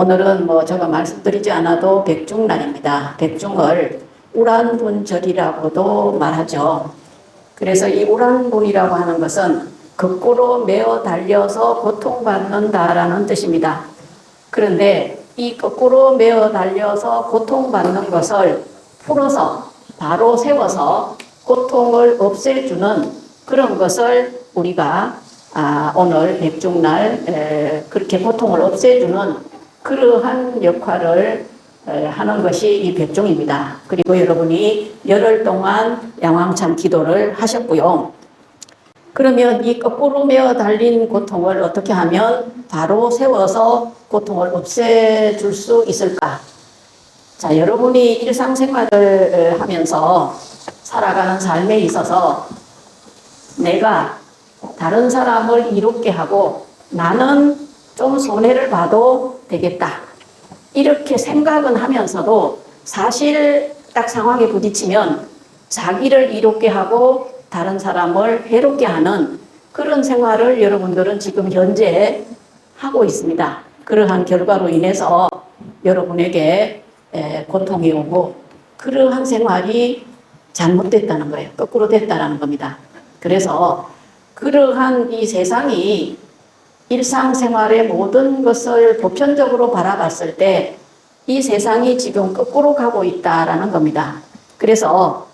오늘은 뭐 제가 말씀드리지 않아도 백중날입니다. 백중을 우란분절이라고도 말하죠. 그래서 이 우란분이라고 하는 것은 거꾸로 메어 달려서 고통받는다라는 뜻입니다. 그런데 이 거꾸로 메어 달려서 고통받는 것을 풀어서 바로 세워서 고통을 없애주는 그런 것을 우리가 아, 오늘 백중날 에, 그렇게 고통을 없애주는 그러한 역할을 에, 하는 것이 이 백중입니다. 그리고 여러분이 열흘 동안 양왕참 기도를 하셨고요. 그러면 이 거꾸로 메어 달린 고통을 어떻게 하면 바로 세워서 고통을 없애줄 수 있을까? 자, 여러분이 일상생활을 하면서 살아가는 삶에 있어서 내가 다른 사람을 이롭게 하고 나는 좀 손해를 봐도 되겠다. 이렇게 생각은 하면서도 사실 딱 상황에 부딪히면 자기를 이롭게 하고 다른 사람을 해롭게 하는 그런 생활을 여러분들은 지금 현재 하고 있습니다. 그러한 결과로 인해서 여러분에게 에, 고통이 오고 그러한 생활이 잘못됐다는 거예요. 거꾸로 됐다는 겁니다. 그래서 그러한 이 세상이 일상생활의 모든 것을 보편적으로 바라봤을 때 이 세상이 지금 거꾸로 가고 있다라는 겁니다. 그래서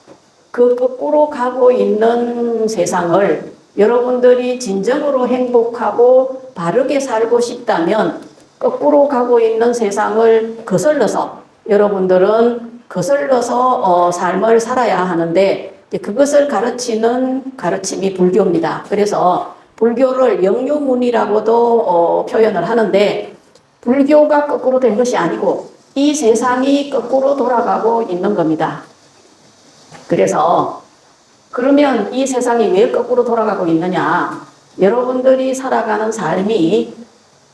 그 거꾸로 가고 있는 세상을 여러분들이 진정으로 행복하고 바르게 살고 싶다면 거꾸로 가고 있는 세상을 거슬러서 여러분들은 거슬러서 어, 삶을 살아야 하는데 그것을 가르치는 가르침이 불교입니다. 그래서 불교를 영유문이라고도 어, 표현을 하는데 불교가 거꾸로 된 것이 아니고 이 세상이 거꾸로 돌아가고 있는 겁니다. 그래서 그러면 이 세상이 왜 거꾸로 돌아가고 있느냐? 여러분들이 살아가는 삶이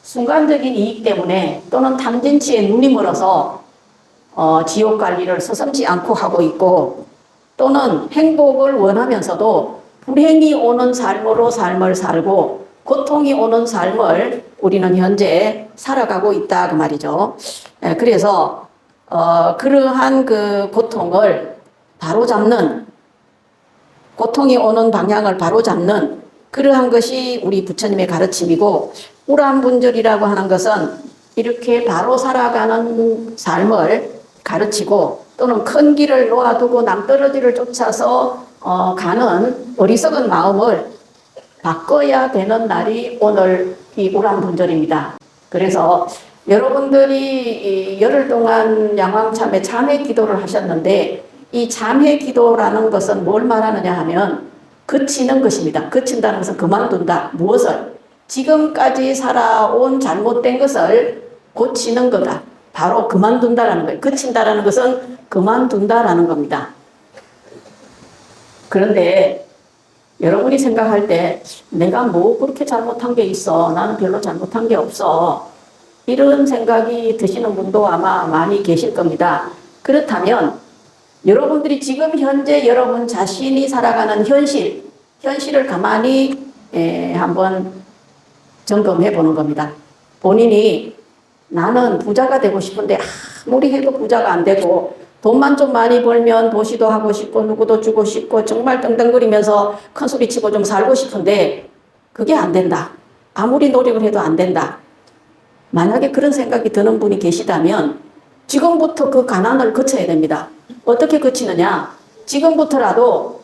순간적인 이익 때문에 또는 탐진치에 눈이 멀어서 어, 지옥 관리를 서슴지 않고 하고 있고 또는 행복을 원하면서도 불행이 오는 삶으로 삶을 살고 고통이 오는 삶을 우리는 현재 살아가고 있다 그 말이죠. 예, 그래서 어, 그러한 그 고통을 바로 잡는 고통이 오는 방향을 바로 잡는 그러한 것이 우리 부처님의 가르침이고 우란분절이라고 하는 것은 이렇게 바로 살아가는 삶을 가르치고 또는 큰 길을 놓아두고 남떨어지를 쫓아서 어, 가는 어리석은 마음을 바꿔야 되는 날이 오늘 이 우란분절입니다. 그래서 여러분들이 이 열흘 동안 양왕참에 참회 기도를 하셨는데 이 참회 기도라는 것은 뭘 말하느냐 하면 그치는 것입니다. 그친다는 것은 그만둔다. 무엇을? 지금까지 살아온 잘못된 것을 고치는 거다. 바로 그만둔다라는 거예요. 그친다라는 것은 그만둔다라는 겁니다. 그런데 여러분이 생각할 때 내가 뭐 그렇게 잘못한 게 있어. 나는 별로 잘못한 게 없어. 이런 생각이 드시는 분도 아마 많이 계실 겁니다. 그렇다면 여러분들이 지금 현재 여러분 자신이 살아가는 현실, 현실을 가만히 에, 한번 점검해 보는 겁니다. 본인이 나는 부자가 되고 싶은데 아무리 해도 부자가 안 되고 돈만 좀 많이 벌면 도시도 하고 싶고 누구도 주고 싶고 정말 떵떵거리면서 큰 소리 치고 좀 살고 싶은데 그게 안 된다. 아무리 노력을 해도 안 된다. 만약에 그런 생각이 드는 분이 계시다면 지금부터 그 가난을 거쳐야 됩니다. 어떻게 거치느냐? 지금부터라도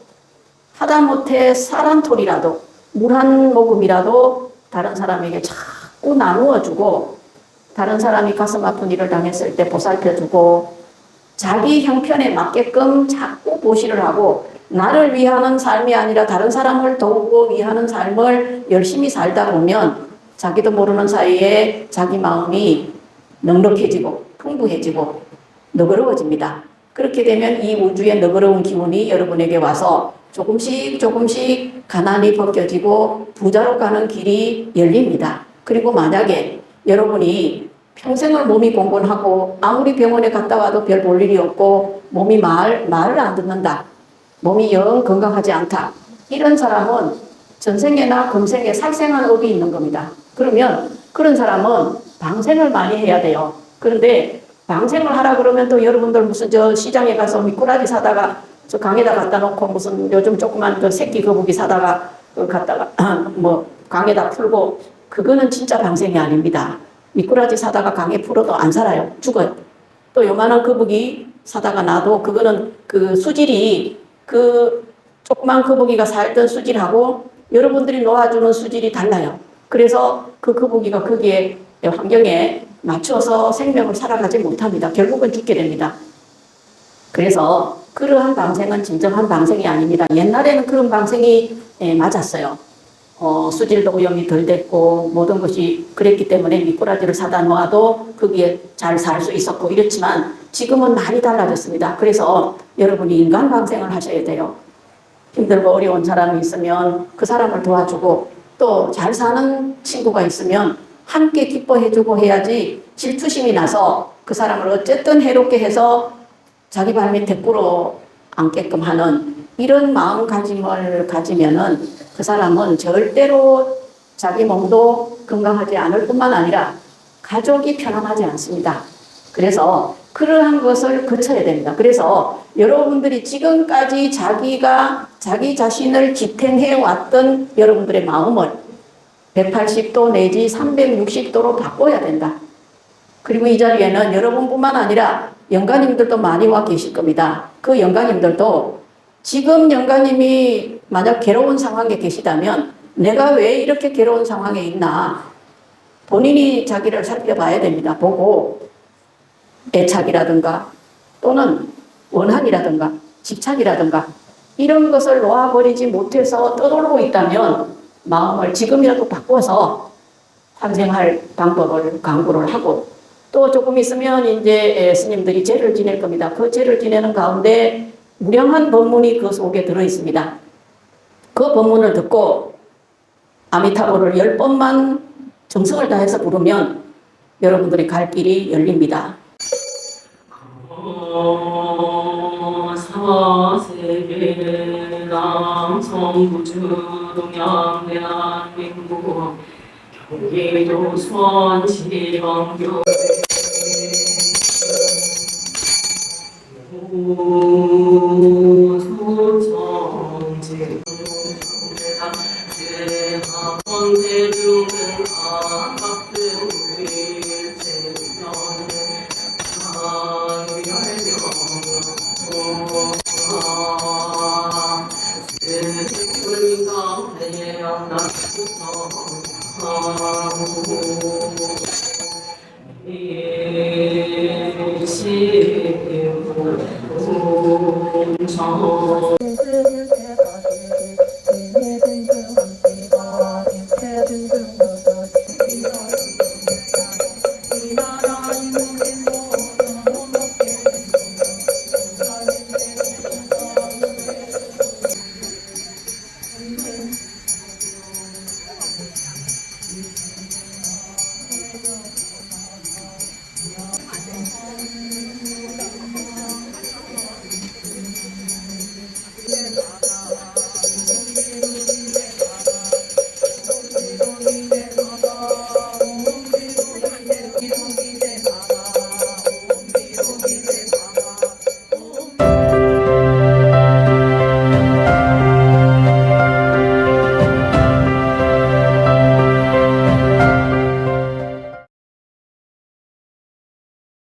하다못해 사람토리라도 물 한 모금이라도 다른 사람에게 자꾸 나누어 주고 다른 사람이 가슴 아픈 일을 당했을 때 보살펴 주고 자기 형편에 맞게끔 자꾸 보시를 하고 나를 위하는 삶이 아니라 다른 사람을 도우고 위하는 삶을 열심히 살다 보면 자기도 모르는 사이에 자기 마음이 넉넉해지고 풍부해지고 너그러워집니다. 그렇게 되면 이 우주의 너그러운 기운이 여러분에게 와서 조금씩 조금씩 가난이 벗겨지고 부자로 가는 길이 열립니다. 그리고 만약에 여러분이 평생을 몸이 공곤하고 아무리 병원에 갔다 와도 별 볼 일이 없고 몸이 말, 말을 안 듣는다. 몸이 영 건강하지 않다. 이런 사람은 전생에나 금생에 살생한 업이 있는 겁니다. 그러면 그런 사람은 방생을 많이 해야 돼요. 그런데 방생을 하라 그러면 또 여러분들 무슨 저 시장에 가서 미꾸라지 사다가 저 강에다 갖다 놓고 무슨 요즘 조그만 저 새끼 거북이 사다가 그 갖다가 뭐 강에다 풀고 그거는 진짜 방생이 아닙니다. 미꾸라지 사다가 강에 풀어도 안 살아요. 죽어요. 또 요만한 거북이 사다가 놔도 그거는 그 수질이 그 조그만 거북이가 살던 수질하고 여러분들이 놓아주는 수질이 달라요. 그래서 그 거북이가 거기에 환경에 맞춰서 생명을 살아가지 못합니다. 결국은 죽게 됩니다. 그래서 그러한 방생은 진정한 방생이 아닙니다. 옛날에는 그런 방생이 예, 맞았어요. 어, 수질도 오염이 덜 됐고 모든 것이 그랬기 때문에 미꾸라지를 사다 놓아도 거기에 잘 살 수 있었고 이렇지만 지금은 많이 달라졌습니다. 그래서 여러분이 인간 방생을 하셔야 돼요. 힘들고 어려운 사람이 있으면 그 사람을 도와주고 또 잘 사는 친구가 있으면 함께 기뻐해주고 해야지 질투심이 나서 그 사람을 어쨌든 해롭게 해서 자기 발 밑에 꿇어 앉게끔 하는 이런 마음가짐을 가지면은 그 사람은 절대로 자기 몸도 건강하지 않을 뿐만 아니라 가족이 편안하지 않습니다. 그래서 그러한 것을 거쳐야 됩니다. 그래서 여러분들이 지금까지 자기가 자기 자신을 지탱해 왔던 여러분들의 마음을 180도 내지 360도로 바꿔야 된다. 그리고 이 자리에는 여러분뿐만 아니라 영가님들도 많이 와 계실 겁니다. 그 영가님들도 지금 영가님이 만약 괴로운 상황에 계시다면 내가 왜 이렇게 괴로운 상황에 있나 본인이 자기를 살펴봐야 됩니다. 보고 애착이라든가 또는 원한이라든가 집착이라든가 이런 것을 놓아버리지 못해서 떠돌고 있다면 마음을 지금이라도 바꿔서 환생할 방법을 강구를 하고 또 조금 있으면 이제 스님들이 제를 지낼 겁니다. 그 제를 지내는 가운데 무량한 법문이 그 속에 들어 있습니다. 그 법문을 듣고 아미타불을 열 번만 정성을 다해서 부르면 여러분들이 갈 길이 열립니다. 대한민국 경기도 수원 지방교 정